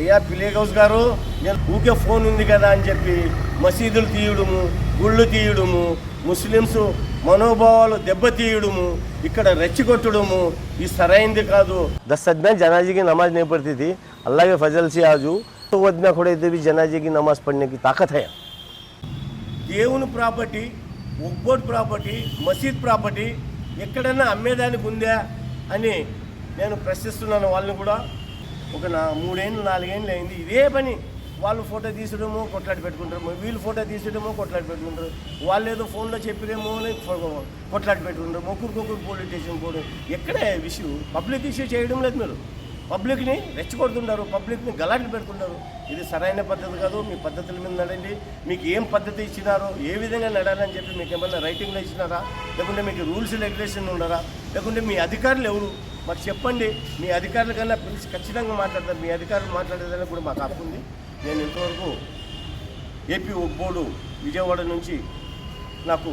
అయ్యా పిలేగౌస్ గారు నేను ఊకే ఫోన్ ఉంది కదా అని చెప్పి మసీదులు తీయడము గుళ్ళు తీయడము ముస్లిమ్స్ మనోభావాలు దెబ్బతీయడము ఇక్కడ రెచ్చగొట్టడము ఇది సరైంది కాదు. దశ జనాజీకి నమాజ్ నేపడుతుంది అల్లాగే అలాగే ఫజల్ సియాజు వద్దా కూడా ఇది జనాజీకి నమాజ్ పడినకి తాకత్ అయ్యా దేవుని ప్రాపర్టీ ఒక్కోటి ప్రాపర్టీ మసీద్ ప్రాపర్టీ ఎక్కడైనా అమ్మేదానికి ఉందా అని నేను ప్రశ్నిస్తున్నాను వాళ్ళని కూడా. ఒక నా మూడేళ్ళు నాలుగేళ్ళు అయింది. ఇదే పని. వాళ్ళు ఫోటో తీసడము కొట్లాడి పెట్టుకుంటారు. వీళ్ళు ఫోటో తీసడము కొట్లాడి పెట్టుకుంటారు. వాళ్ళు ఏదో ఫోన్లో చెప్పిరేమో అని కొట్లాడి పెట్టుకుంటారు. ఒకరికొకరు పోలీస్ స్టేషన్ పోవడం. ఎక్కడే ఇష్యూ పబ్లిక్ ఇష్యూ చేయడం లేదు మీరు. పబ్లిక్ని రెచ్చగొడుతున్నారు పబ్లిక్ని గలాట్లు పెడుతున్నారు ఇది సరైన పద్ధతి కాదు మీ పద్ధతుల మీద నడండి. మీకు ఏం పద్ధతి ఇచ్చినారో ఏ విధంగా నడాలని చెప్పి మీకు ఏమైనా రైటింగ్లో ఇచ్చినారా? లేకుంటే మీకు రూల్స్ రెగ్యులేషన్ ఉండరా లేకుంటే మీ అధికారులు ఎవరు? మాకు చెప్పండి. మీ అధికారుల కన్నా పిలిచి ఖచ్చితంగా మాట్లాడతారు. మీ అధికారులు మాట్లాడేదని కూడా మాకు హక్కు ఉంది. నేను ఇంతవరకు ఏపీ బోర్డు విజయవాడ నుంచి నాకు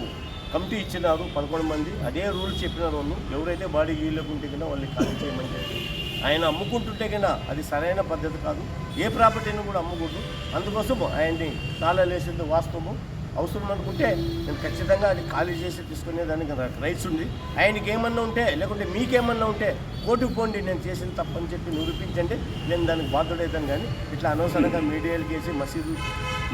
కమిటీ ఇచ్చినారు పదకొండు మంది. అదే రూల్స్ చెప్పినారు వాళ్ళు. ఎవరైతే బాడీ వీళ్ళకుంటే కన్నా వాళ్ళని ఖాళీ చేయమని చెప్పి. ఆయన అమ్ముకుంటుంటే కన్నా అది సరైన పద్ధతి కాదు. ఏ ప్రాపర్టీని కూడా అమ్మకూడదు అందుకోసం ఆయన్ని తాళాలు వేసేది వాస్తవము. అవసరం అనుకుంటే నేను ఖచ్చితంగా అది ఖాళీ చేసి తీసుకునేదానికి నాకు రైట్స్ ఉంది. ఆయనకి ఏమన్నా ఉంటే లేకుంటే మీకేమన్నా ఉంటే కోర్టుకు పోండి నేను చేసిన తప్పని చెప్పి నిరూపించండి. నేను దానికి బాధ్యుడైతాను కానీ ఇట్లా అనవసరంగా మీడియాలకు వేసి మసీదు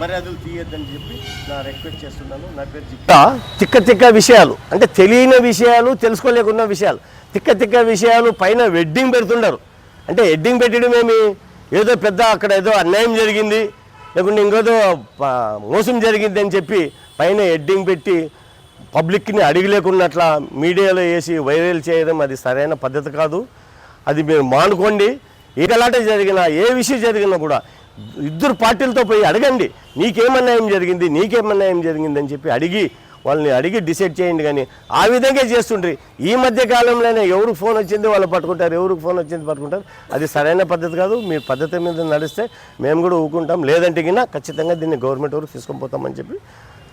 మర్యాదలు తీయొద్దని చెప్పి నా రిక్వెస్ట్ చేస్తున్నాను. నా పేరు చిక్క చిక్క చిక్క విషయాలు. అంటే తెలియని విషయాలు తెలుసుకోలేకున్న విషయాలు. తిక్క తిక్క విషయాలు పైన వెడ్డింగ్ పెడుతుండరు. అంటే వెడ్డింగ్ పెట్టడం ఏమి? ఏదో పెద్ద అక్కడ ఏదో అన్యాయం జరిగింది లేకుంటే ఇంకేదో మోసం జరిగింది అని చెప్పి పైన హెడ్డింగ్ పెట్టి పబ్లిక్ని అడిగలేకున్నట్లా మీడియాలో వేసి వైరల్ చేయడం అది సరైన పద్ధతి కాదు. అది మీరు మానుకోండి. ఏ గలాట జరిగినా ఏ విషయం జరిగినా కూడా ఇద్దరు పార్టీలతో పోయి అడగండి నీకేమన్నాయం జరిగింది నీకేమన్నాయం జరిగింది అని చెప్పి అడిగి వాళ్ళని అడిగి డిసైడ్ చేయండి కానీ ఆ విధంగా చేస్తుండ్రి ఈ మధ్య కాలంలోనే ఎవరికి ఫోన్ వచ్చింది వాళ్ళు పట్టుకుంటారు ఎవరికి ఫోన్ వచ్చింది పట్టుకుంటారు అది సరైన పద్ధతి కాదు మీ పద్ధతి మీద నడిస్తే మేము కూడా ఊకుంటాం లేదంటే గినా ఖచ్చితంగా దీన్ని గవర్నమెంట్ వరకు తీసుకొని పోతామని చెప్పి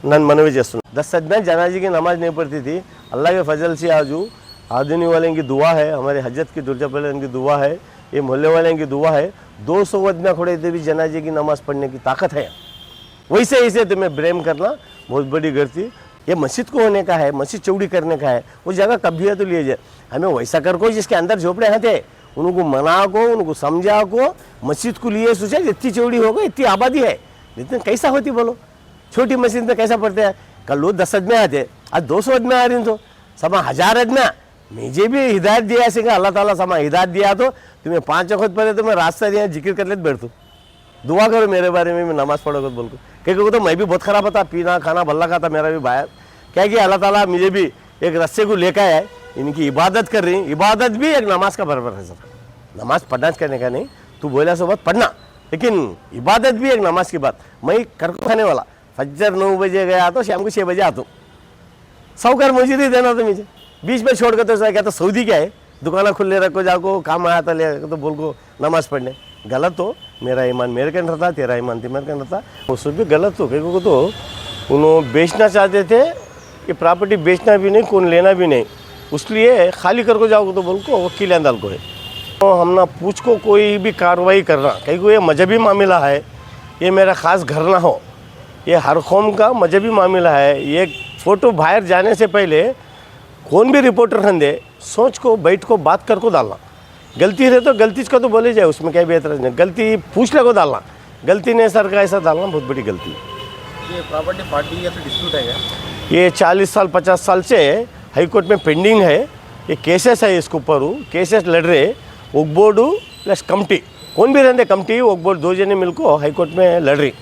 నన్ను మనవి చేస్తున్నాను दस सद में जनाजे की नमाज नहीं पढ़ती थी अल्लाह के फजल से आजू आदमी वाले की दुआ है हमारे हजरत की दुर्जबल की दुआ है ये मोहल्ले वाले की दुआ है दो सौ वद में खड़े थे भी जनाजे की नमाज पढ़ने की ताकत है वैसे ऐसे तुम्हें ब्रेम करना बहुत बड़ी गलती ये मस्जिद को होने का है, मस्जिद चौड़ी करने का है, वो जगह कभी है तो लिए जाए। हमें वैसा कर को जिसके अंदर झोपड़े हैं थे, उनको मना को, उनको समझा को, मस्जिद को लिए सोचा, इतनी चौड़ी होगा इतनी आबादी है। लेकिन कैसा होती बोलो? छोटी मस्जिद में कैसा पड़ते हैं? कल लोग दस आदमी आते आज दो सौ आदमी आ रही तो। समा हज़ार आदमी मुझे भी हिदायत दिया ऐसे अल्लाह ताला समा हिदायत दिया तो तुम्हें पाँच वक्त पहले तो मैं रास्ता दिया, ज़िक्र कर लेते बैठ तू। दुआ करो मेरे बारे में, मैं नमाज़ पढ़ोगे बोल को। क्योंकि तो मैं भी बहुत खराब था, पीना, खाना, भल्ला खाता मेरा भी बाहर क्या कि अल्लाह ताला मुझे भी एक रस्से को लेकर आए इनकी इबादत कर रही इबादत भी एक नमाज़ का बराबर है, सर। नमाज़ पढ़ना करने का नहीं। तू बोला सो बात पढ़ना। लेकिन इबादत भी एक नमाज़ की बात। मैं कर खाने वाला। फज्जर नौ बजे गया तो शाम को छः बजे आता हूँ। साहूकार मुझे नहीं देना था मुझे। बीच में छोड़ कर तो क्या तो सऊदी क्या है? दुकाना खुले रखो जाको काम आया था, ले तो बोल को नमाज़ पढ़ने। गलत हो, मेरा ईमान मेरे के था, तेरा ईमान तेरे के था। उसमें भी गलत हो, क्योंकि तो उन्होंने बेचना चाहते थे कि प्रॉपर्टी बेचना भी नहीं कौन लेना भी नहीं। उसलिए खाली करके जाओगे तो बोल को, वकील अंदर को है। तो हम ना पूछ को कोई भी कार्रवाई करना क्योंकि ये मजहबी मामला है, ये मेरा ख़ास घर ना हो, ये हर कौम का मजहबी मामला है, ये फ़ोटो बाहर जाने से पहले कौन भी रिपोर्टर हंदे सोच को, बैठ को, बात कर को डालना। गलती है तो गलती का तो बोले जाए उसमें क्या भी एतराज़ नहीं गलती पूछ ले को डालना। गलती नहीं सर का ऐसा डालना बहुत बड़ी गलती। ये प्रॉपर्टी पार्टी या फिर डिस्प्यूट है क्या? ये 40 साल 50 साल से हाईकोर्ट में पेंडिंग है। ये केसेस है इसके ऊपर केसेस लड़ रहे वक बोर्ड प्लस कमिटी। कौन भी रहते कमिटी वक बोर्ड दो जने मिलकर हाई कोर्ट में लड़ रही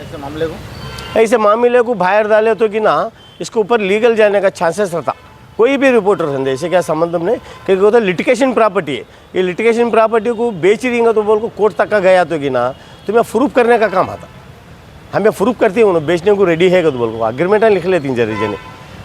ऐसे मामले को? ऐसे मामले को बाहर डाले तो कि ना इसके ऊपर लीगल जाने का चांसेस रहता। कोई भी रिपोर्टर रहते ऐसे क्या संबंध नहीं क्योंकि वो तो लिटिगेशन प्रॉपर्टी है। ये लिटिगेशन प्रॉपर्टी को बेच रही तो बोल को कोर्ट तक का गया तो कि ना तुम्हें प्रूफ करने का काम आता। हमें प्रूफ करती है उन्होंने बेचने को रेडी है तो बोल को अग्रीमेंट लिख लेती हैं जरी जने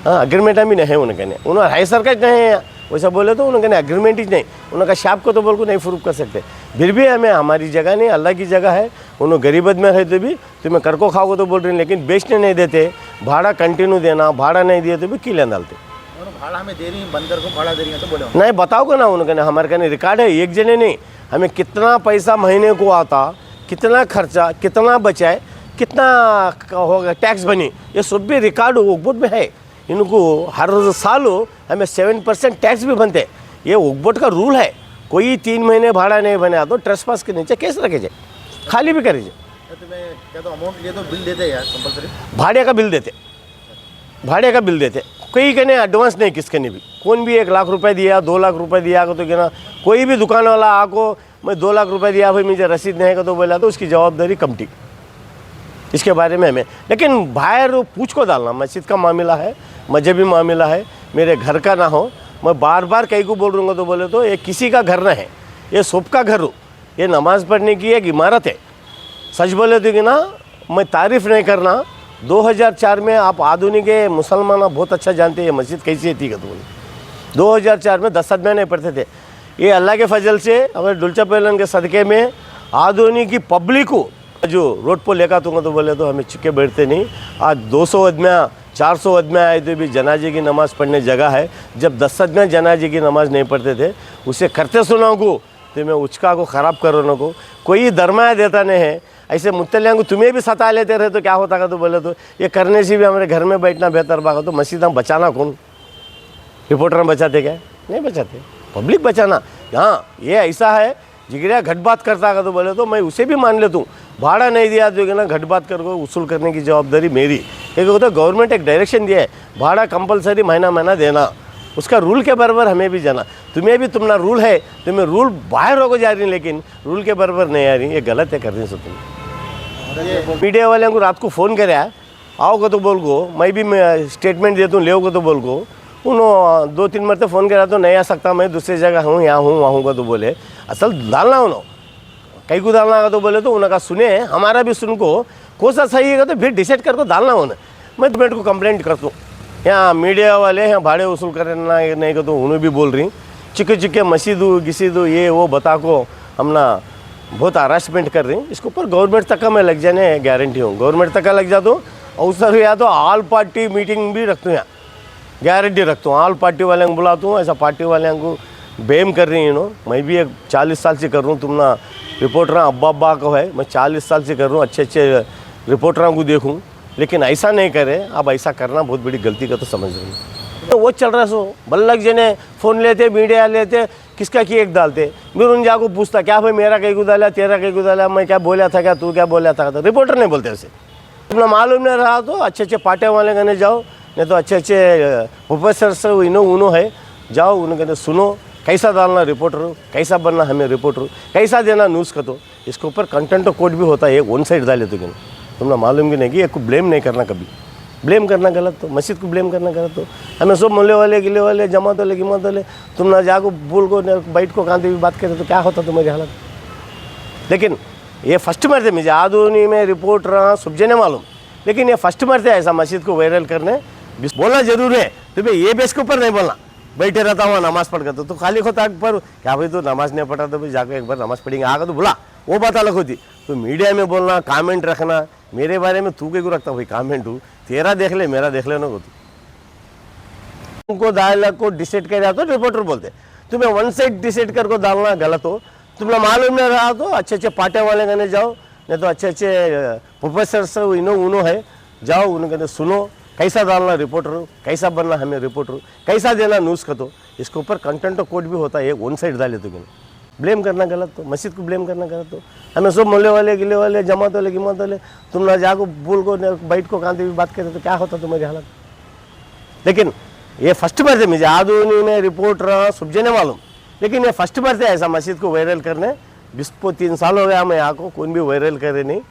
हाँ अग्रीमेंट भी नहीं है उनके ने उन्होंने हाई सरकार नहीं है वैसा बोले तो उन्होंने कहने, अग्रीमेंट ही नहीं उनका शाप को तो बोल को नहीं प्रूफ कर सकते। फिर भी हमें हमारी जगह नहीं, अल्लाह की जगह है। उन्होंने गरीबत में रहते भी तुम्हें कर को खाओगे तो बोल रहे हैं, लेकिन बेचने नहीं देते। भाड़ा कंटिन्यू देना, भाड़ा नहीं दिए तो भी किले डालते। भाड़ा हमें दे रही हैं बंदर को भाड़ा दे रही हैं तो बोले नहीं बताओगे ना उनके ने हमारे कहने रिकॉर्ड है एक जने नहीं हमें कितना पैसा महीने को आता कितना खर्चा कितना बचाए कितना होगा टैक्स बनी ये सब भी रिकॉर्ड ओकबोट में है। इनको हर साल हमें सेवन परसेंट टैक्स भी बनते ये ओकबोट का रूल है कोई तीन महीने भाड़ा नहीं बना तो ट्रस्ट पास के नीचे केस रखे जाए खाली भी करे जाए। तो मैं तो अमाउंट तो बिल देते यार कंपलसरी भाड़े का बिल देते भाड़े का बिल देते कोई कहने एडवांस नहीं किसके ने भी। कौन भी एक लाख रुपए दिया, दो लाख रुपए दिया तो कहना, कोई भी दुकान वाला आको मैं दो लाख रुपए दिया, भाई मुझे रसीद नहीं है तो बोला तो उसकी जवाबदारी कमटी। इसके बारे में हमें। लेकिन बाहर पूछ को डालना, मस्जिद का मामला है, मजहबी मामला है, मेरे घर का ना हो, मैं बार बार कहीं को बोल रूँगा तो बोले तो ये किसी का घर ना है, ये सबका घर हो, ये नमाज़ पढ़ने की एक इमारत है। सच बोले तो कि ना मैं तारीफ़ नहीं करना 2004 में आप आधुनिक मुसलमान बहुत अच्छा जानते हैं मस्जिद कैसी थी तो बोले। 2004 में दस आदमी नहीं पढ़ते थे। ये अल्लाह के फजल से, हमारे डुलचा पेलन के सदक़े में आधुनिक की पब्लिक को जो रोड पर लेकर दूँगा तो बोले तो हमें चिक्के बैठते नहीं। आज दो सौ 200 आदमियाँ 400 आदमियाँ आए तो भी जनाजे की नमाज़ पढ़ने जगह है। जब दस आदमियाँ जनाजे की नमाज़ नहीं पढ़ते थे, उसे करते सुना को तो मैं उचका को ख़राब करो को। कोई दरमाया देता नहीं है। ऐसे मुतलिया को तुम्हें भी सता लेते रहे तो क्या होता का तो बोले तो? ये करने से भी हमारे घर में बैठना बेहतर बागा तो मस्जिद हम बचाना कौन? रिपोर्टर हम बचाते क्या? नहीं बचाते। पब्लिक बचाना। हाँ ये ऐसा है, जिगरिया घट बात करता का तो बोले तो मैं उसे भी मान लेता हूँ। भाड़ा नहीं दिया तो ना घट बात कर वसूल करने की जवाबदारी मेरी। क्योंकि वो तो गवर्नमेंट एक डायरेक्शन दिया है, भाड़ा कंपलसरी महीना महीना देना। उसका रूल के बराबर हमें भी जाना। तुम्हें भी तुम्हारा रूल है, तुम्हें रूल बाहर होकर जा रही लेकिन रूल के बराबर नहीं आ रही। ये गलत है करने से तुम। मीडिया वाले को रात को फ़ोन करे आओगे तो बोल को मैं भी, मैं स्टेटमेंट देता हूँ लेओगे तो बोल को उन्होंने दो तीन मरते फ़ोन करा तो नहीं आ सकता, मैं दूसरी जगह हूँ, यहाँ हूँ, वहाँ का तो बोले। असल डालना उन्होंने कहीं को डालना का तो बोले तो उन्होंने कहा सुने, हमारा भी सुन को कौन सा सही है तो फिर डिसाइड करके डालना उन्हें। मैं गवर्नमेंट को कंप्लेंट करता हूँ यहाँ मीडिया वाले यहाँ भाड़े वसूल करना नहीं कर तो उन्हें भी बोल रही चिक्के चिक्के मसीदू, गिसीदू, ये, वो, बता को, हमना बहुत हरासमेंट कर रही इसके ऊपर गवर्नमेंट तक का मैं लग जाने गारंटी हूँ। गवर्नमेंट तक का लग जाता हूँ और सर या तो ऑल पार्टी मीटिंग भी रखता हूँ यहाँ। गारंटी रखता हूँ ऑल पार्टी वाले को बुलाता हूँ, ऐसा पार्टी वाले को बेम कर रही हूँ मैं भी एक चालीस साल से कर रहा हूँ तुम ना रिपोर्टर अब्बा अब्बा को है। मैं चालीस साल से कर रहा हूँ अच्छे अच्छे रिपोर्टरों को देखूँ। लेकिन ऐसा नहीं करे अब ऐसा करना बहुत बड़ी गलती का तो समझ रही हूँ। तो वो चल रहा सो बल्लक जने फ़ोन लेते मीडिया लेते किसका की एक डालते? मैं उन जाको पूछता, क्या भाई मेरा कहीं डाला तेरा कहीं डाला मैं क्या बोला था क्या? तू क्या बोला था? तो रिपोर्टर नहीं बोलते उसे। तुमने मालूम नहीं रहा तो अच्छे अच्छे पार्टियों वाले कहने, जाओ, नहीं तो अच्छे अच्छे प्रोफेसर से इनो उनो है। जाओ उन्हें कहते, सुनो, कैसा डालना रिपोर्टर कैसा बनना हमें रिपोर्टर कैसा देना न्यूज़ का तो? इसके ऊपर कंटेंट कोड भी होता है, एक वन साइड डाले तो क्या? तुमने मालूम भी नहीं कि एक को ब्लेम नहीं करना कभी। ब्लेम करना गलत तो मस्जिद को ब्लेम करना गलत तो। हमें सब मोले वाले, गिले वाले, जमात वाले, गिमत वाले, तुम ना जाको बोल को बैठ को कांते भी बात करते तो क्या होता तुम्हारी हालत? लेकिन ये फ़र्स्ट मरते मुझे आधुनी में रिपोर्ट रहा सुबजे ने मालूम। लेकिन ये फ़र्स्ट मरते ऐसा मस्जिद को वायरल करने। बोलना ज़रूर है, तुम्हें ये बेस के ऊपर नहीं बोलना। बैठे रहता हुआ नमाज़ पढ़ कर तो खाली होता पर क्या भाई तो नमाज़ नहीं पढ़ा तो भाई जाकर एक बार नमाज़ पढ़ेंगे, आगे तो बोला वो बात अलग होती। तो मीडिया में बोलना कमेंट रखना मेरे बारे में तू क्यों रखता भाई कमेंट तेरा देख ले, मेरा देख लेना को तू उनको डायलॉग को डिसाइड कर तो रिपोर्टर बोलते तुम्हें वन साइड डिसाइड करके डालना गलत हो। तुम्हें मालूम नहीं रहा तो अच्छे अच्छे पार्टियों वाले कहने, जाओ, नहीं तो अच्छे अच्छे प्रोफेसर इनो उनो है। जाओ उन्हें कहते सुनो, कैसा डालना रिपोर्टर कैसा बनना हमें रिपोर्टर कैसा देना न्यूज़ का तो। इसके ऊपर कंटेंट तो कोड भी होता है वन साइड डाले तो ब्लेम करना गलत तो मस्जिद को ब्लेम करना गलत तो हमें सब मोहल्ले वाले, गिले वाले, जमात वाले, गिमात वाले, तुम ना जाको बोल को बैठ को कांते भी बात करते तो क्या होता तुम्हारी हालत? लेकिन ये फ़र्स्ट बार थे मुझे आधुनी में रिपोर्टर सुबजे ने मालूम। लेकिन ये फ़र्स्ट बार थे ऐसा मस्जिद को वायरल करने, बिस्पो तीन साल हो गया, मैं यहाँ को कौन भी वायरल करे नहीं।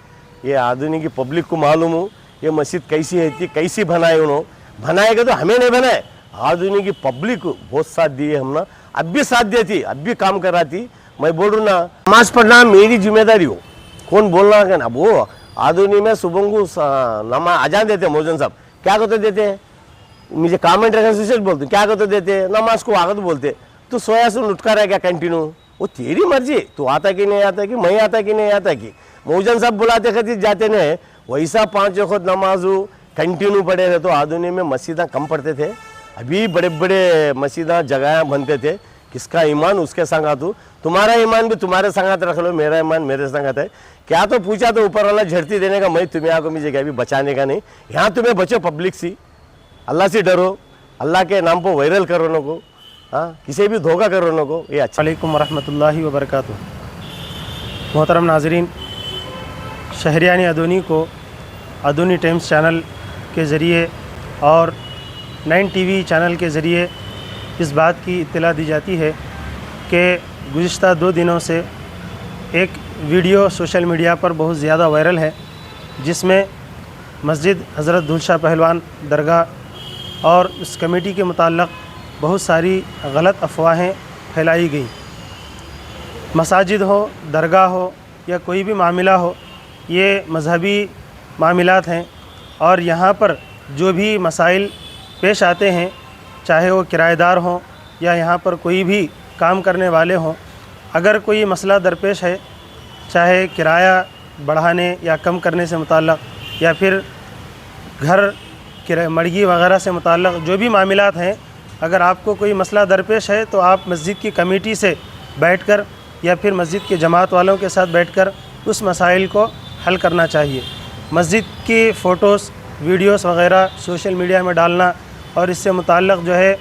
ये आधुनिक की पब्लिक को मालूम हो, ये मस्जिद कैसी है थी कैसी बनाए उन्होंने बनाएगा तो हमें नहीं बनाए। आधुनिक की पब्लिक बहुत साथ दिए हमने। अब भी साथ देती, अब भी काम कराती मैं बोल रहा ना नमाज़ पढ़ना मेरी ज़िम्मेदारी हो। कौन बोलना क्या ना? वो आधुनिक में सुबह को नमा अजान देते हैं मोजन साहब। क्या कहते देते हैं? मुझे कमेंट से बोलते क्या कहते देते नमाज़ को आगत बोलते तो सोया से लुटका रहा क्या कंटिन्यू वो तेरी मर्ज़ी तू आता कि नहीं आता कि, मैं आता कि नहीं आता कि? मोजन साहब बुलाते खती जाते ने वैसा पाँच वक्त नमाज़ कंटिन्यू पड़े रहे तो आधुनिक में मस्जिदा कम पढ़ते थे। अभी बड़े बड़े मसीदा जगह बनते थे। किसका ईमान उसके संगात हो? तुम्हारा ईमान भी तुम्हारे संगात रख लो, मेरा ईमान मेरे संगात है। क्या तो पूछा तो ऊपर वाला झड़ती देने का, मैं तुम्हें आपको मुझे क्या बचाने का नहीं। यहाँ तुम्हें बचो पब्लिक सी। अल्लाह से डरो। अल्लाह के नाम पर वायरल करो नो को। हाँ किसी भी धोखा करो नो को, ये अच्छा। वालेकुम वरहमतुल्लाहि मोहतरम नाजरीन, शहरियानी अदोनी को अदोनी टाइम्स चैनल के ज़रिए और नाइन टीवी चैनल के ज़रिए इस बात की इतला दी जाती है कि गुज़िश्त दो दिनों से एक वीडियो सोशल मीडिया पर बहुत ज़्यादा वायरल है, जिसमें मस्जिद हज़रत दुलशाह पहलवान दरगाह और उस कमेटी के मुताल्लक़ बहुत सारी गलत अफवाहें फैलाई गई। मसाजिद हो, दरगाह हो या कोई भी मामला हो, ये मजहबी मामलात हैं और यहाँ पर जो भी मसाइल पेश आते हैं चाहे वो किराएदार हों या यहाँ पर कोई भी काम करने वाले हों, अगर कोई मसला दरपेश है, चाहे किराया बढ़ाने या कम करने से मुतल्लक़, या फिर घर, किरा, मर्गी वगैरह से मुतल्लक़ जो भी मामलात हैं, अगर आपको कोई मसला दरपेश है तो आप मस्जिद की कमेटी से बैठकर या फिर मस्जिद के जमात वालों के साथ बैठकर उस मसाइल को हल करना चाहिए। मस्जिद की फ़ोटोज़ वीडियोस वगैरह सोशल मीडिया में डालना और इससे मुतल्लक़ जो है,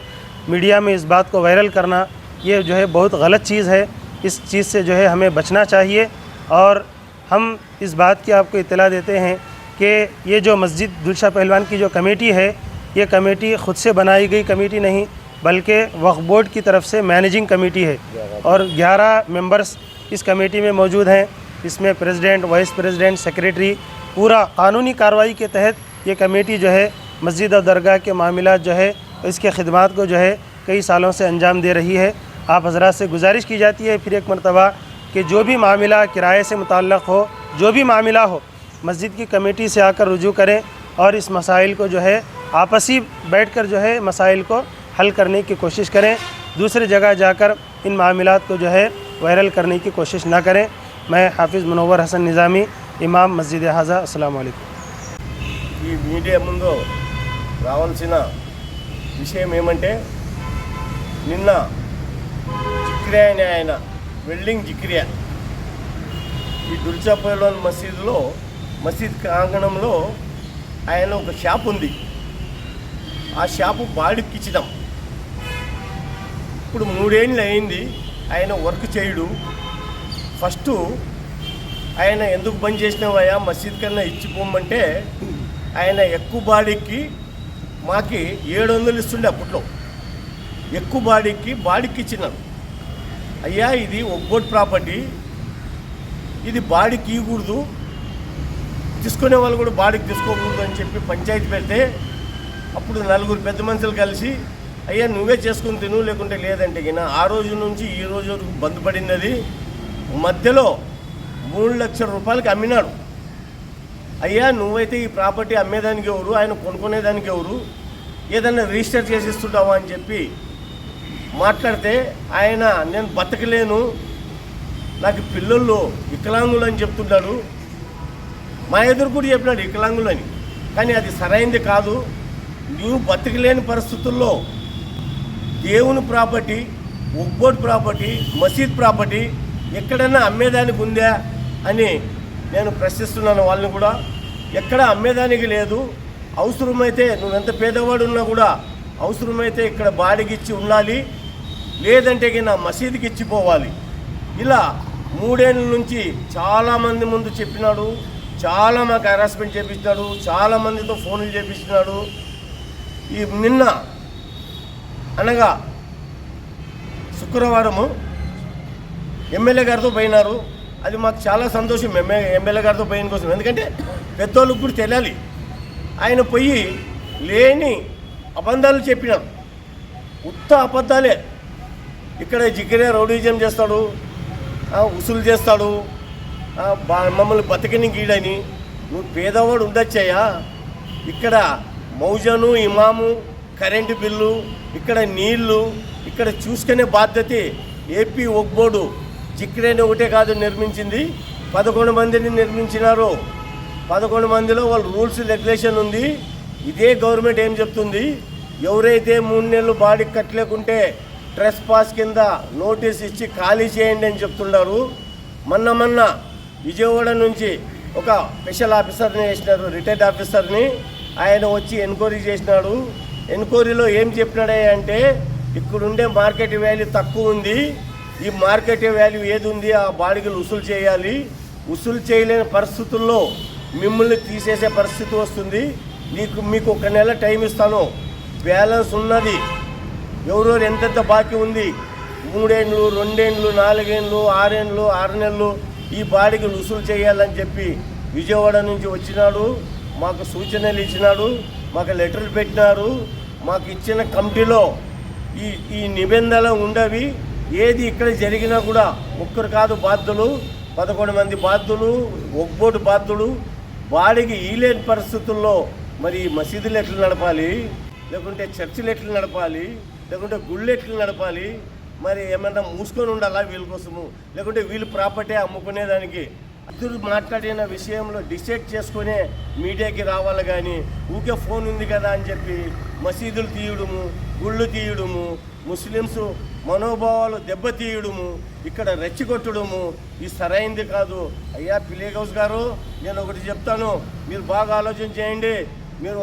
मीडिया में इस बात को वायरल करना, ये जो है बहुत गलत चीज़ है। इस चीज़ से जो है हमें बचना चाहिए और हम इस बात की आपको इतला देते हैं कि ये जो मस्जिद दुलशा पहलवान की जो कमेटी है, ये कमेटी ख़ुद से बनाई गई कमेटी नहीं, बल्कि वक्फ बोर्ड की तरफ़ से मैनेजिंग कमेटी है। और 11 मेंबर्स इस कमेटी में मौजूद हैं। इसमें प्रेसिडेंट, वाइस प्रेसिडेंट, सेक्रेटरी, पूरा कानूनी कार्रवाई के तहत ये कमेटी जो है मस्जिद और दरगाह के मामला जो है, इसके खदमात को जो है, कई सालों से अंजाम दे रही है। आप हजरात से गुजारिश की जाती है, फिर एक मरतबा कि जो भी मामला किराए से मुतल हो, जो भी मामला हो, मस्जिद की कमेटी से आकर रुजू करें और इस मसाइल को जो है, आपसी बैठ कर जो है, मसाइल को हल करने की कोशिश करें। दूसरे जगह जाकर इन मामला को जो है, वायरल करने की कोशिश ना करें। मैं हाफिज़ मनोवर हसन निज़ामी, इमाम मस्जिद हाजा असल ये मीडिया రావాల్సిన విషయం ఏమంటే నిన్న జిక్రియా అనే ఆయన వెల్డింగ్ జిక్రియా ఈ దుల్చాపల్లోని మసీదులో మసీద్ ప్రాంగణంలో ఆయన ఒక షాప్ ఉంది. ఆ షాపు బాడికిచ్చినాం. ఇప్పుడు మూడేళ్ళు అయింది ఆయన వర్క్ చేయడు. ఫస్ట్ ఆయన ఎందుకు బంద్ చేసినావయ్యా? మసీద్ కన్నా ఇచ్చిపోమంటే ఆయన ఎక్కువ బాడీకి మాకి ఏడు వందలు ఇస్తుండే అప్పట్లో. ఎక్కువ బాడీకి బాడీకి ఇచ్చినాడు అయ్యా ఇది ఒక్కోటి ప్రాపర్టీ. ఇది బాడీకి ఇవ్వకూడదు తీసుకునే వాళ్ళు కూడా బాడీకి తీసుకోకూడదు అని చెప్పి పంచాయతీ పెడితే అప్పుడు నలుగురు పెద్ద మనుషులు కలిసి అయ్యా నువ్వే చేసుకుని తిను లేకుంటే లేదంటే గిన. ఆ రోజు నుంచి ఈ రోజు వరకు బంద్ పడినది మధ్యలో మూడు లక్షల రూపాయలకి అమ్మినాడు. అయ్యా నువ్వైతే ఈ ప్రాపర్టీ అమ్మేదానికి ఎవరు? ఆయన కొనుక్కునేదానికి ఎవరు? ఏదన్నా రిజిస్టర్ చేసి ఇస్తుంటావా అని చెప్పి మాట్లాడితే ఆయన నేను బతకలేను. నాకు పిల్లలు వికలాంగులు అని చెప్తున్నాడు మా ఎదురు కూడా చెప్పినాడు వికలాంగులు అని. కానీ అది సరైంది కాదు. నువ్వు బతకలేని పరిస్థితుల్లో దేవుని ప్రాపర్టీ ఒక్కోటి ప్రాపర్టీ మసీద్ ప్రాపర్టీ ఎక్కడైనా అమ్మేదానికి ఉందా? అని నేను ప్రశ్నిస్తున్నాను వాళ్ళని కూడా. ఎక్కడ అమ్మేదానికి లేదు. అవసరమైతే నువ్వెంత పేదవాడు ఉన్నా కూడా అవసరమైతే ఇక్కడ బాడిగిచ్చి ఉండాలి. లేదంటే నా మసీదుకి ఇచ్చిపోవాలి. ఇలా మూడేళ్ళ నుంచి చాలామంది ముందు చెప్పినాడు. చాలా మాకు హెరాస్మెంట్ చేపించినాడు చాలామందితో ఫోన్లు చేపించినాడు ఈ నిన్న అనగా శుక్రవారము ఎమ్మెల్యే గారితో పోయినారు. అది మాకు చాలా సంతోషం. ఎమ్మె ఎమ్మెల్యే గారితో పోయిన కోసం. ఎందుకంటే పెద్దోళ్ళకి కూడా తెలియాలి. ఆయన పోయి లేని అబద్ధాలు చెప్పినాడు ఉత్త అబద్ధాలే. ఇక్కడ జిగిరే రౌడీజం చేస్తాడు ఉసులు చేస్తాడు మమ్మల్ని బతికిని గీడని. నువ్వు పేదవాడు ఉండొచ్చయ్యా ఇక్కడ మౌజను ఇమాము కరెంటు బిల్లు ఇక్కడ నీళ్ళు ఇక్కడ చూసుకునే బాధ్యత ఏపీ ఒక్ బోర్డు. జిక్రేని ఒకటే కాదు నిర్మించింది. పదకొండు మందిని నిర్మించినారు. పదకొండు మందిలో వాళ్ళ రూల్స్ రెగ్యులేషన్ ఉంది. ఇదే గవర్నమెంట్ ఏం చెప్తుంది? ఎవరైతే మూడు నెలలు బాడీకి కట్టలేకుంటే ట్రెస్ పాస్ కింద నోటీస్ ఇచ్చి ఖాళీ చేయండి అని చెప్తున్నారు మొన్న మొన్న విజయవాడ నుంచి ఒక స్పెషల్ ఆఫీసర్ని వేసినారు రిటైర్డ్ ఆఫీసర్ని. ఆయన వచ్చి ఎంక్వైరీ చేసినాడు. ఎంక్వైరీలో ఏం చెప్పినాడే అంటే ఇక్కడుండే మార్కెట్ వాల్యూ తక్కువ ఉంది. ఈ మార్కెట్ వాల్యూ ఏది ఉంది ఆ బాడిగలు వసూలు చేయాలి. వసూలు చేయలేని పరిస్థితుల్లో మిమ్మల్ని తీసేసే పరిస్థితి వస్తుంది. నీకు మీకు ఒక నెల టైం ఇస్తాను. బ్యాలెన్స్ ఉన్నది. ఎవరెవరు ఎంతెంత బాకీ ఉంది? మూడేండ్లు రెండేండ్లు నాలుగేండ్లు ఆరేండ్లు ఆరు నెలలు ఈ బాడీకి వసూలు చేయాలని చెప్పి విజయవాడ నుంచి వచ్చినాడు. మాకు సూచనలు ఇచ్చినాడు. మాకు లెటర్లు పెట్టినారు. మాకు ఇచ్చిన కమిటీలో ఈ ఈ నిబంధనలు ఉండవి. ఏది ఇక్కడ జరిగినా కూడా ముగ్గురు కాదు బాధ్యులు పదకొండు మంది బాధ్యులు ఒక్కోటి బాధ్యులు. వాడికి ఈలేని పరిస్థితుల్లో మరి ఈ మసీదులు ఎట్లు నడపాలి? లేకుంటే చర్చిలు ఎట్లు నడపాలి? లేకుంటే గుళ్ళు ఎట్లా నడపాలి? మరి ఏమన్నా మూసుకొని ఉండాలా వీళ్ళ కోసము? లేకుంటే వీళ్ళు ప్రాపర్టీ అమ్ముకునేదానికి ఇద్దరు మాట్లాడిన విషయంలో డిసైడ్ చేసుకునే మీడియాకి రావాలి కానీ ఊకే ఫోన్ ఉంది కదా అని చెప్పి మసీదులు తీయడము గుళ్ళు తీయడము ముస్లిమ్స్ మనోభావాలు దెబ్బతీయడము ఇక్కడ రెచ్చగొట్టడము ఇది సరైంది కాదు. అయ్యా పిలేగౌస్ గారు నేను ఒకటి చెప్తాను. మీరు బాగా ఆలోచన చేయండి. మీరు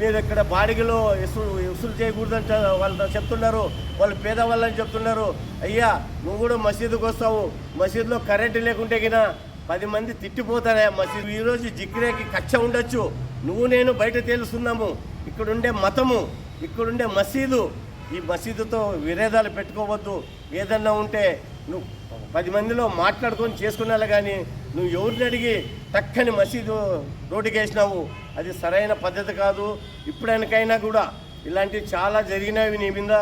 మీరు ఇక్కడ బాడిగలో ఇసులు ఇసులు చేయకూడదంట వాళ్ళు చెప్తున్నారు. వాళ్ళు పేదవాళ్ళని చెప్తున్నారు. అయ్యా నువ్వు కూడా మసీదుకు వస్తావు. మసీదులో కరెంటు లేకుంటే గినా పది మంది తిట్టిపోతారే మసీదు ఈరోజు జిగ్రేకి కచ్చ ఉండొచ్చు. నువ్వు నేను బయట తేలుస్తున్నాము. ఇక్కడుండే మతము ఇక్కడుండే మసీదు. ఈ మసీదుతో విరేదాలు పెట్టుకోవద్దు. ఏదన్నా ఉంటే నువ్వు పది మందిలో మాట్లాడుకొని చేసుకున్నా కానీ నువ్వు ఎవరిని అడిగి టక్కని మసీదు రోడ్డుకి వేసినావు? అది సరైన పద్ధతి కాదు. ఇప్పుడైనాకైనా కూడా ఇలాంటివి చాలా జరిగినవి నీ మీద.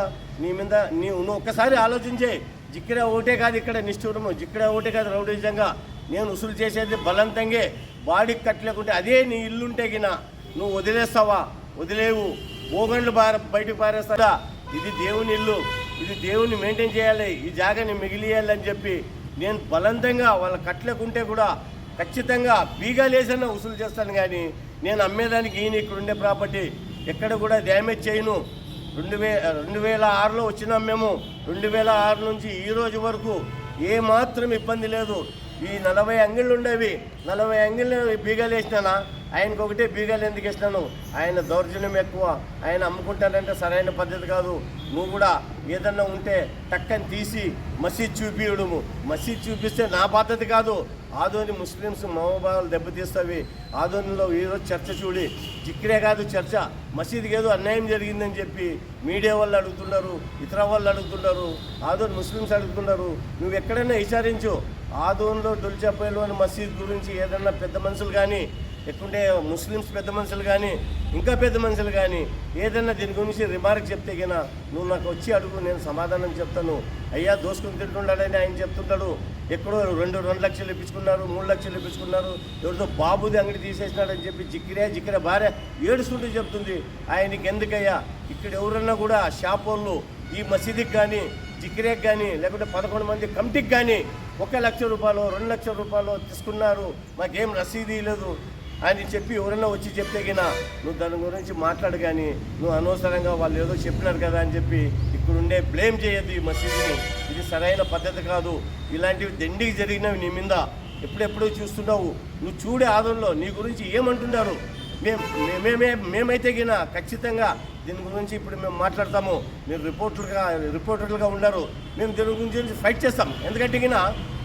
నీ మీద నీ నువ్వు ఒక్కసారి ఆలోచించే. జిక్కిడ ఒకటే కాదు ఇక్కడ నిష్ఠూరము. జిక్కిడ ఒకటే కాదు రౌడీజంగా. నేను ఉసులు చేసేది బలంతంగే బాడీకి కట్టలేకుంటే అదే నీ ఇల్లుంటే గిన నువ్వు వదిలేస్తావా? వదిలేవు. ఓగండ్లు బార బయటకు పారేస్తాడా ఇది దేవుని ఇల్లు. ఇది దేవుని మెయింటైన్ చేయాలి. ఈ జాగాని మిగిలియాలి అని చెప్పి నేను బలవంతంగా వాళ్ళ కట్టలేకుంటే కూడా ఖచ్చితంగా బీగాలేసన్నా వసూలు చేస్తాను కానీ నేను అమ్మేదానికి ఈయన ఇక్కడ ఉండే ప్రాపర్టీ ఎక్కడ కూడా డ్యామేజ్ చేయను. రెండు వే రెండు వేల ఆరులో వచ్చినాం మేము. రెండు వేల ఆరు నుంచి ఈ రోజు వరకు ఏమాత్రం ఇబ్బంది లేదు. ఈ నలభై అంగిళ్ళు ఉండేవి. నలభై అంగిళ్ళు బీగాలు వేసినానా? ఆయనకు ఒకటే బీగాలు ఎందుకు వేసినాను? ఆయన దౌర్జన్యం ఎక్కువ. ఆయన అమ్ముకుంటానంటే సరైన పద్ధతి కాదు. నువ్వు కూడా ఏదన్నా ఉంటే టక్కని తీసి మసీద్ చూపించడము మసీద్ చూపిస్తే నా పద్ధతి కాదు. ఆదోని ముస్లిమ్స్ మనోభావాలు దెబ్బతీస్తావి. ఆదోనిలో ఈరోజు చర్చ చూడి. చిక్కడే కాదు చర్చ. మసీదుకి ఏదో అన్యాయం జరిగిందని చెప్పి మీడియా వాళ్ళు అడుగుతున్నారు ఇతర వాళ్ళు అడుగుతున్నారు ఆదోని ముస్లిమ్స్ అడుగుతున్నారు. నువ్వు ఎక్కడైనా విచారించు. ఆదోన్లో దుల్చాపల్లి మసీద్ గురించి ఏదన్నా పెద్ద మనుషులు కానీ ఎక్కుంటే ముస్లిమ్స్ పెద్ద మనుషులు కానీ ఇంకా పెద్ద మనుషులు కానీ ఏదన్నా దీని గురించి రిమార్క్ చెప్తే గినా నువ్వు నాకు వచ్చి అడుగు నేను సమాధానం చెప్తాను. అయ్యా దోసుకుని తింటున్నాడని ఆయన చెప్తుంటాడు. ఎక్కడో రెండు రెండు లక్షలు ఇప్పించుకున్నారు మూడు లక్షలు ఇప్పించుకున్నారు. ఎవరితో బాబుది అంగడి తీసేసినాడని చెప్పి జిక్కిరే జిక్కిరే భార్య ఏడుస్తుంటే చెప్తుంది. ఆయనకి ఎందుకయ్యా? ఇక్కడ ఎవరన్నా కూడా షాప్ వాళ్ళు ఈ మసీదుకి కానీ జిక్కిరేకి కానీ లేకుంటే పదకొండు మంది కమిటీకి కానీ ఒక లక్ష రూపాయలు రెండు లక్షల రూపాయలు తీసుకున్నారు. మాకేం రసీదు లేదు అని చెప్పి ఎవరైనా వచ్చి చెప్తే గినా నువ్వు దాని గురించి మాట్లాడు కానీ నువ్వు అనవసరంగా వాళ్ళు ఏదో చెప్పినారు కదా అని చెప్పి ఇక్కడుండే బ్లేమ్ చేయొద్దు ఈ మసీదుని. ఇది సరైన పద్ధతి కాదు. ఇలాంటివి దండికి జరిగినవి నీ మీద. ఎప్పుడెప్పుడో చూస్తున్నావు. నువ్వు చూడే ఆదంలో నీ గురించి ఏమంటున్నారు? మేము మేమే మేమైతే గినా ఖచ్చితంగా దీని గురించి ఇప్పుడు మేము మాట్లాడతాము. మీరు రిపోర్టర్గా రిపోర్టర్లుగా ఉన్నారు మేము దీని గురించి ఫైట్ చేస్తాం ఎందుకంటే గిన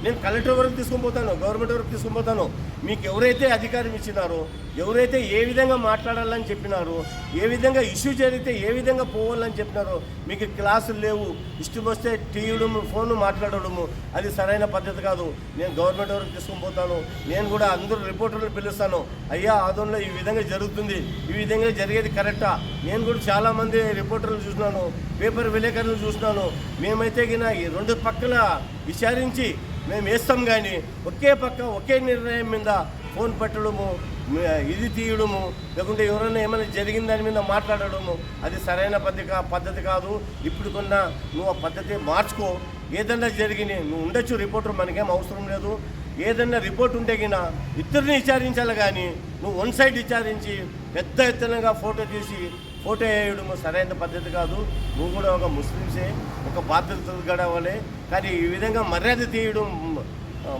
నేను కలెక్టర్ వరకు తీసుకొని పోతాను గవర్నమెంట్ వరకు తీసుకొని పోతాను. మీకు ఎవరైతే అధికారం ఇచ్చినారో ఎవరైతే ఏ విధంగా మాట్లాడాలని చెప్పినారో ఏ విధంగా ఇష్యూ జరిగితే ఏ విధంగా పోవాలని చెప్పినారో మీకు క్లాసులు లేవు. ఇష్టం వస్తే టీవీడము ఫోన్ మాట్లాడడము అది సరైన పద్ధతి కాదు. నేను గవర్నమెంట్ వరకు తీసుకొని పోతాను. నేను కూడా అందరూ రిపోర్టర్లు పిలుస్తాను. అయ్యా ఆదంలో ఈ విధంగా జరుగుతుంది. ఈ విధంగా జరిగేది కరెక్టా? నేను కూడా చాలామంది రిపోర్టర్లు చూసినాను. పేపర్ విలేకరులు చూసినాను. మేమైతే గిన ఈ రెండు పక్కల విచారించి మేము వేస్తాం కానీ ఒకే పక్క ఒకే నిర్ణయం మీద ఫోన్ పెట్టడము ఇది తీయడము లేకుంటే ఎవరైనా ఏమైనా జరిగిన దాని మీద మాట్లాడడము అది సరైన పద్ధతి పద్ధతి కాదు. ఇప్పుడుకున్న నువ్వు ఆ పద్ధతి మార్చుకో. ఏదన్నా జరిగిన నువ్వు ఉండొచ్చు రిపోర్టర్ మనకేం అవసరం లేదు. ఏదన్నా రిపోర్ట్ ఉంటే గిన ఇద్దరిని విచారించాలి కానీ నువ్వు వన్ సైడ్ విచారించి పెద్ద ఎత్తునగా ఫోటో తీసి ఫోటో వేయడం సరైన పద్ధతి కాదు. నువ్వు కూడా ఒక ముస్లింసే ఒక బాధ్యత గడవాలి. కానీ ఈ విధంగా మర్యాద తీయడం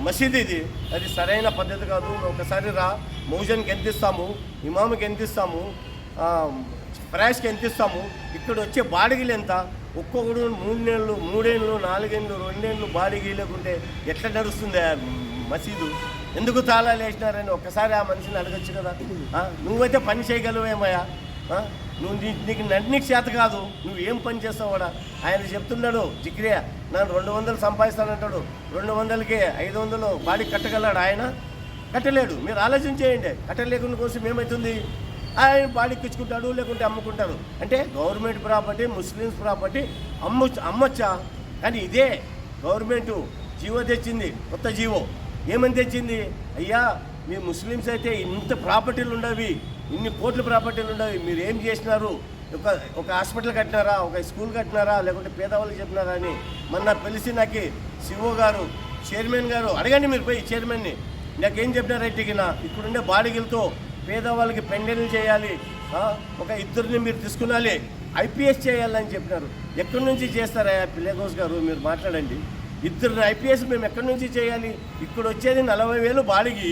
మసీద్ ఇది. అది సరైన పద్ధతి కాదు. ఒకసారి రా మౌజన్కి ఎంత ఇస్తాము? ఇమాముకి ఎంత ఇస్తాము? ఫ్రాష్కి ఎంత ఇస్తాము? ఇక్కడ వచ్చే బాడిగలు ఎంత? ఒక్కొక్కడు మూడు నెలలు మూడేళ్ళు నాలుగేళ్ళు రెండేళ్ళు బాడిగ లేకుంటే ఎట్లా నడుస్తుంది ఆ మసీదు? ఎందుకు తాళాలు వేసినారని ఒక్కసారి ఆ మనిషిని అడగచ్చు కదా. నువ్వైతే పని చేయగలవేమయ్యా? నువ్వు నీకు నీకు చేత కాదు. నువ్వు ఏం పని చేస్తావుడా ఆయన చెప్తున్నాడు జిక్రియా నన్ను రెండు వందలు సంపాదిస్తానంటాడు. రెండు వందలకి ఐదు వందలు బాడీ కట్టగలడు ఆయన. కట్టలేడు. మీరు ఆలోచన చేయండి. కట్టలేకుండా కోసం ఏమవుతుంది ఆయన బాడీకి ఇచ్చుకుంటాడు లేకుంటే అమ్ముకుంటారు అంటే గవర్నమెంట్ ప్రాపర్టీ ముస్లిమ్స్ ప్రాపర్టీ అమ్ము అమ్మొచ్చా? కానీ ఇదే గవర్నమెంట్ జీవో తెచ్చింది కొత్త జీవో. ఏమని తెచ్చింది? అయ్యా మీ ముస్లిమ్స్ అయితే ఇంత ప్రాపర్టీలు ఉండవి ఇన్ని కోట్ల ప్రాపర్టీలు ఉండవు. మీరు ఏం చేసినారు? ఒక ఒక హాస్పిటల్ కట్టినారా? ఒక స్కూల్ కట్టినారా? లేకుంటే పేదవాళ్ళకి చెప్పినారా అని మొన్న పిలిచి నాకు సిఓ గారు చైర్మన్ గారు అడగండి మీరు పోయి చైర్మన్ని. నాకేం చెప్పినారు నా ఇక్కడుండే బాడిగలతో పేదవాళ్ళకి పెండెన్లు చేయాలి. ఒక ఇద్దరిని మీరు తీసుకునాలి ఐపీఎస్ చేయాలని చెప్పినారు. ఎక్కడి నుంచి చేస్తారా పిల్లగోస్ గారు? మీరు మాట్లాడండి. ఇద్దరు ఐపీఎస్ మేము ఎక్కడి నుంచి చేయాలి? ఇక్కడ వచ్చేది నలభై వేలు బాడిగి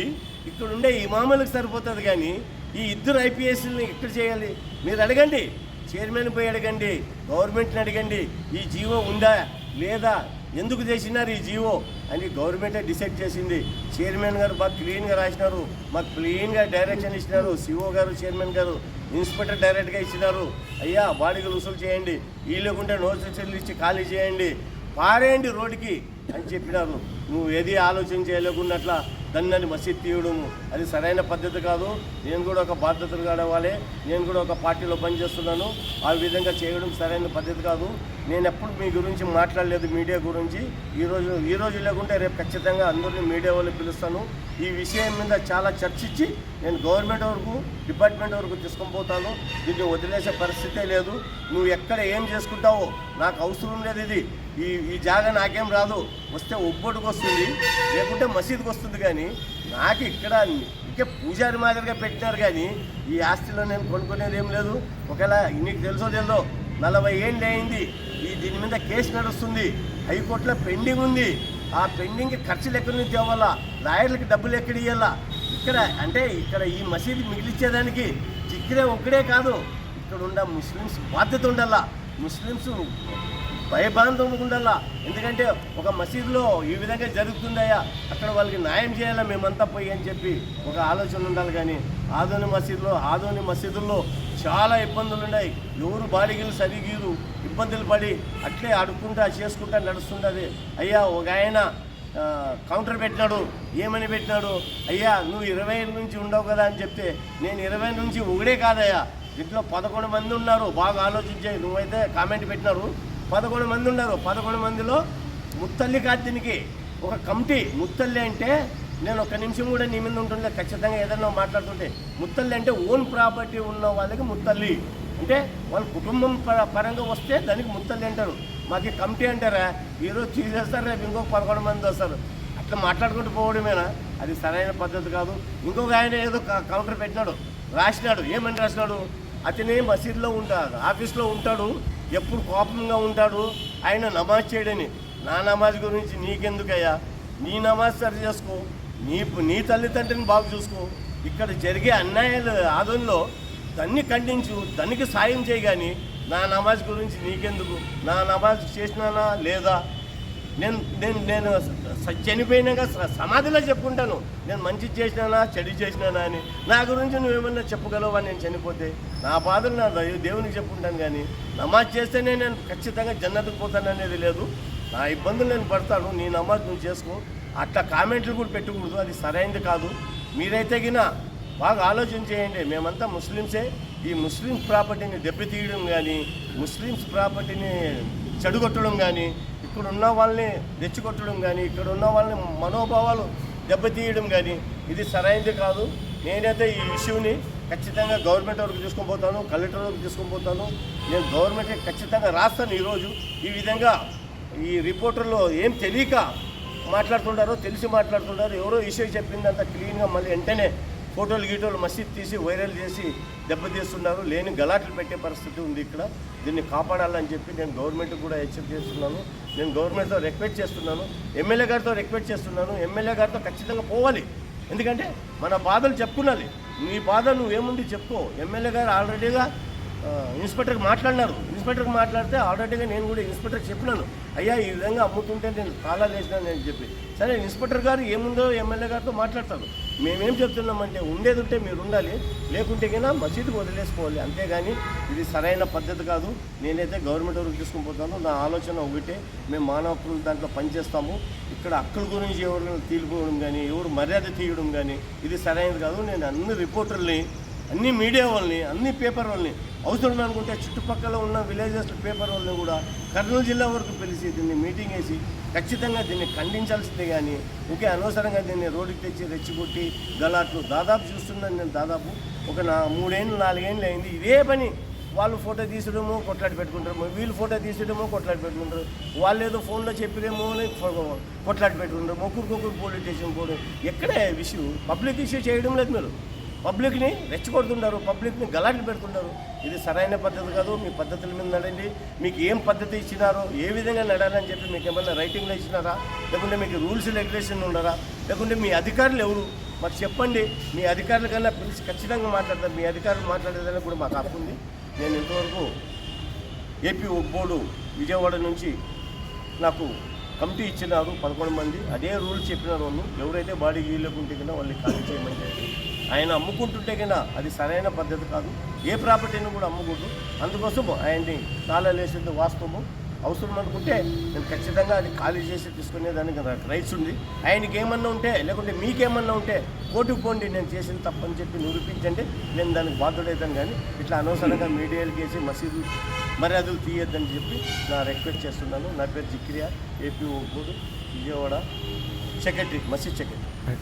ఇక్కడ ఉండే ఇమాములకు సరిపోతుంది కానీ ఈ ఇద్దరు ఐపీఎస్ని ఎక్కడ చేయాలి? మీరు అడగండి. చైర్మన్ పోయి అడగండి. గవర్నమెంట్ని అడగండి. ఈ జీవో ఉందా? లేదా? ఎందుకు చేసినారు ఈ జీవో? అని గవర్నమెంటే డిసైడ్ చేసింది. చైర్మన్ గారు బాగా క్లీన్గా రాసినారు. మాకు క్లీన్గా డైరెక్షన్ ఇచ్చినారు. సిఓ గారు చైర్మన్ గారు ఇన్స్పెక్టర్ డైరెక్ట్గా ఇచ్చినారు. అయ్యా బాడీకి వసూలు చేయండి. ఈ లేకుంటే నోటీసులు ఇచ్చి ఖాళీ చేయండి. పారేయండి రోడ్డుకి అని చెప్పినారు. నువ్వు ఏది ఆలోచన చేయలేకున్నట్లా దాన్ని మసీద్ తీయడము. అది సరైన పద్ధతి కాదు. నేను కూడా ఒక బాధ్యతలు కావాలి నేను కూడా ఒక పార్టీలో పనిచేస్తున్నాను. ఆ విధంగా చేయడం సరైన పద్ధతి కాదు. నేను ఎప్పుడు మీ గురించి మాట్లాడలేదు మీడియా గురించి. ఈరోజు ఈ రోజు లేకుంటే రేపు ఖచ్చితంగా అందరినీ మీడియా వాళ్ళు పిలుస్తాను. ఈ విషయం మీద చాలా చర్చించి నేను గవర్నమెంట్ వరకు డిపార్ట్మెంట్ వరకు తీసుకొని పోతాను. దీన్ని వదిలేసే పరిస్థితే లేదు. నువ్వు ఎక్కడ ఏం చేసుకుంటావో నాకు అవసరం లేదు ఇది. ఈ ఈ జాగా నాకేం రాదు. వస్తే ఒబ్బొట్టుకు వస్తుంది లేకుంటే మసీదుకి వస్తుంది కానీ నాకు ఇక్కడ ఇంకే పూజారి మాదిరిగా పెట్టినారు కానీ ఈ ఆస్తిలో నేను కొనుక్కునేది ఏం లేదు. ఒకవేళ నీకు తెలుసో తెలుదో నలభై ఏళ్ళు అయింది. ఈ దీని మీద కేసు నడుస్తుంది. హైకోర్టులో పెండింగ్ ఉంది. ఆ పెండింగ్ ఖర్చులు ఎక్కడి నుంచి ఇవ్వాలా? లాయర్లకి డబ్బులు ఎక్కడ ఇవ్వాలా ఇక్కడ అంటే ఇక్కడ ఈ మసీదు మిగిలిచ్చేదానికి చిక్కిరే ఒక్కడే కాదు. ఇక్కడ ఉన్న ముస్లిమ్స్ బాధ్యత ఉండాలా? ముస్లిమ్స్ భయభ్రాంతం ఉండాలా ఎందుకంటే ఒక మసీదులో ఈ విధంగా జరుగుతుందయ్యా. అక్కడ వాళ్ళకి న్యాయం చేయాలా మేమంతా పోయి అని చెప్పి ఒక ఆలోచన ఉండాలి కానీ ఆదోని మసీదులో ఆదోని మసీదుల్లో చాలా ఇబ్బందులు ఉన్నాయి ఎవరు బాడిగలు సరిగీరు ఇబ్బందులు పడి అట్లే అడుక్కుంటా చేసుకుంటా నడుస్తుంటుంది అయ్యా ఒక ఆయన కౌంటర్ పెట్టినాడు ఏమని పెట్టినాడు? అయ్యా నువ్వు ఇరవై నుంచి ఉండవు కదా అని చెప్తే నేను ఇరవై నుంచి ఒకడే కాదయ్యా. ఇంట్లో పదకొండు మంది ఉన్నారు బాగా ఆలోచించే నువ్వైతే కామెంట్ పెట్టినారు. పదకొండు మంది ఉన్నారు. పదకొండు మందిలో ముత్తల్లి కార్తీనికి ఒక కమిటీ ముత్తల్లి అంటే నేను ఒక నిమిషం కూడా నీ మీద ఉంటుండే ఖచ్చితంగా ఏదైనా మాట్లాడుతుంటే. ముత్తల్లి అంటే ఓన్ ప్రాపర్టీ ఉన్న వాళ్ళకి ముత్తల్లి. అంటే వాళ్ళ కుటుంబం పర- పరంగా వస్తే దానికి ముత్తల్లి అంటారు. మాకు కమిటీ అంటారా? ఈరోజు తీసేస్తారు రేపు ఇంకొక పదకొండు మంది వస్తారు. అట్లా మాట్లాడుకుంటూ పోవడమేనా? అది సరైన పద్ధతి కాదు. ఇంకొక ఆయన ఏదో క- కౌంటర్ పెట్టినాడు రాసినాడు. ఏమని రాసినాడు? అతనే మసీదులో ఉంటాడు ఆఫీస్లో ఉంటాడు. ఎప్పుడు కోపంగా ఉంటాడు? ఆయన నమాజ్ చేయడని. నా నమాజ్ గురించి నీకెందుకయ్యా? నీ నమాజ్ సరి చేసుకో. నీ నీ తల్లిదండ్రిని బాగు చూసుకో. ఇక్కడ జరిగే అన్యాయాలు ఆదంలో దాన్ని ఖండించు దానికి సాయం చేయగాని నా నమాజ్ గురించి నీకెందుకు? నా నమాజ్ చేసినానా? లేదా? నేను నేను నేను చనిపోయినాక సమాధిలో చెప్పుకుంటాను. నేను మంచి చేసినానా చెడు చేసినానా అని. నా గురించి నువ్వేమన్నా చెప్పగలవా నేను చనిపోతే? నా బాధలు నా దయ దేవునికి చెప్పుకుంటాను కానీ నమాజ్ చేస్తేనే నేను ఖచ్చితంగా జన్నతకు పోతాను అనేది లేదు. నా ఇబ్బందులు నేను పడతాను. నీ నమాజ్ నువ్వు చేసుకో. అట్లా కామెంట్లు కూడా పెట్టకూడదు. అది సరైనది కాదు. మీరైతే గిన బాగా ఆలోచన చేయండి. మేమంతా ముస్లిమ్సే. ఈ ముస్లిమ్స్ ప్రాపర్టీని దెబ్బతీయడం కానీ ముస్లిమ్స్ ప్రాపర్టీని చెడుగొట్టడం కానీ ఇక్కడ ఉన్న వాళ్ళని రెచ్చగొట్టడం కానీ ఇక్కడ ఉన్న వాళ్ళని మనోభావాలు దెబ్బతీయడం కానీ ఇది సరైనది కాదు. నేనైతే ఈ ఇష్యూని ఖచ్చితంగా గవర్నమెంట్ వరకు తీసుకొని పోతాను కలెక్టర్ వరకు తీసుకొని పోతాను. నేను గవర్నమెంట్కి ఖచ్చితంగా రాస్తాను ఈరోజు. ఈ విధంగా ఈ రిపోర్టర్లో ఏం తెలియక మాట్లాడుతుంటారో తెలిసి మాట్లాడుతుంటారు ఎవరో ఇష్యూ చెప్పిందంతా క్లీన్గా మళ్ళీ వెంటనే ఫోటోలు గీటోలు మసీద్ తీసి వైరల్ చేసి దెబ్బతీస్తున్నారు. లేని గలాట్లు పెట్టే పరిస్థితి ఉంది ఇక్కడ. దీన్ని కాపాడాలని చెప్పి నేను గవర్నమెంట్ కూడా హెచ్చరిక చేస్తున్నాను. నేను గవర్నమెంట్తో రిక్వెస్ట్ చేస్తున్నాను. ఎమ్మెల్యే గారితో రిక్వెస్ట్ చేస్తున్నాను. ఎమ్మెల్యే గారితో ఖచ్చితంగా పోవాలి. ఎందుకంటే మన బాధలు చెప్పుకున్నది నీ బాధ నువ్వేముంది చెప్పుకో. ఎమ్మెల్యే గారు ఆల్రెడీగా ఇన్స్పెక్టర్కి మాట్లాడినారు. ఇన్స్పెక్టర్కి మాట్లాడితే ఆల్రెడీగా నేను కూడా ఇన్స్పెక్టర్కి చెప్పినాను. అయ్యా ఈ విధంగా అమ్ముతుంటే నేను తాళా వేసినాను అని చెప్పి. సరే ఇన్స్పెక్టర్ గారు ఏముందో ఎమ్మెల్యే గారితో మాట్లాడతారు. మేమేం చెప్తున్నామంటే ఉండేది ఉంటే మీరు ఉండాలి లేకుంటే కన్నా మసీదుకు వదిలేసుకోవాలి. అంతేగాని ఇది సరైన పద్ధతి కాదు. నేనైతే గవర్నమెంట్ వరకు తీసుకుని పోతాను. నా ఆలోచన ఒకటే మేము మానవ హక్కులు దాంట్లో పనిచేస్తాము. ఇక్కడ హక్కుల గురించి ఎవరు తీలిపోవడం కానీ ఎవరు మర్యాద తీయడం కానీ ఇది సరైనది కాదు. నేను అన్ని రిపోర్టర్ని అన్ని మీడియా వాళ్ళని అన్ని పేపర్ వాళ్ళని అవసరం అనుకుంటే చుట్టుపక్కల ఉన్న విలేజెస్ పేపర్ వాళ్ళని కూడా కర్నూలు జిల్లా వరకు పిలిచి దీన్ని మీటింగ్ వేసి ఖచ్చితంగా దీన్ని ఖండించాల్సిందే కానీ ఇంకే అనవసరంగా దీన్ని రోడ్డుకి తెచ్చి రెచ్చిపొట్టి గలాట్లు దాదాపు చూస్తున్నాను నేను దాదాపు ఒక నా మూడేళ్ళు నాలుగేళ్ళు అయింది. ఇదే పని వాళ్ళు ఫోటో తీసడము కొట్లాడి పెట్టుకుంటారు వీళ్ళు ఫోటో తీసడమో కొట్లాడి పెట్టుకుంటారు. వాళ్ళు ఏదో ఫోన్లో చెప్పిరేమో అని కొట్లాడి పెట్టుకుంటారు. ఒకరికొకరు పోలీస్ స్టేషన్ పోవడం ఎక్కడే ఇష్యూ పబ్లిక్ ఇష్యూ చేయడం లేదు మీరు. పబ్లిక్ని రెచ్చగొడుతున్నారు పబ్లిక్ని గలాట్లు పెడుతున్నారు ఇది సరైన పద్ధతి కాదు మీ పద్ధతుల మీద నడండి. మీకు ఏం పద్ధతి ఇచ్చినారో ఏ విధంగా నడాలని చెప్పి మీకు ఏమైనా రైటింగ్లో ఇచ్చినారా? లేకుంటే మీకు రూల్స్ రెగ్యులేషన్ ఉండరా లేకుంటే మీ అధికారులు ఎవరు? మాకు చెప్పండి. మీ అధికారుల కన్నా పిలిచి ఖచ్చితంగా మాట్లాడతారు. మీ అధికారులు మాట్లాడేదానికి కూడా మాకు హక్కు ఉంది. నేను ఇంతవరకు ఏపీ బోర్డు విజయవాడ నుంచి నాకు కమిటీ ఇచ్చినారు పదకొండు మంది. అదే రూల్స్ చెప్పినారు వాళ్ళు. ఎవరైతే బాడీ గీయలేకుంటే కన్నా వాళ్ళని ఖాళీ చేయమని చెప్పి. ఆయన అమ్ముకుంటుంటే కన్నా అది సరైన పద్ధతి కాదు. ఏ ప్రాపర్టీని కూడా అమ్ముకుంటు అందుకోసం ఆయన్ని తాళాలు వేసేది వాస్తవము. అవసరం అనుకుంటే నేను ఖచ్చితంగా అది ఖాళీ చేసి తీసుకునే దానికి నాకు రైట్స్ ఉంది. ఆయనకి ఏమన్నా ఉంటే లేకుంటే మీకేమన్నా ఉంటే కోర్టుకు పోండి నేను చేసిన తప్పని చెప్పి నిరూపించండి. నేను దానికి బాధ్యుడైతాను కానీ ఇట్లా అనవసరంగా మీడియాలు వేసి మసీదు మర్యాదలు తీయొద్దని చెప్పి నా రిక్వెస్ట్ చేస్తున్నాను. నా పేరు జిక్రియా ఏపీ ఓ విజయవాడ సెక్రటరీ మసీద్ సెక్రటరీ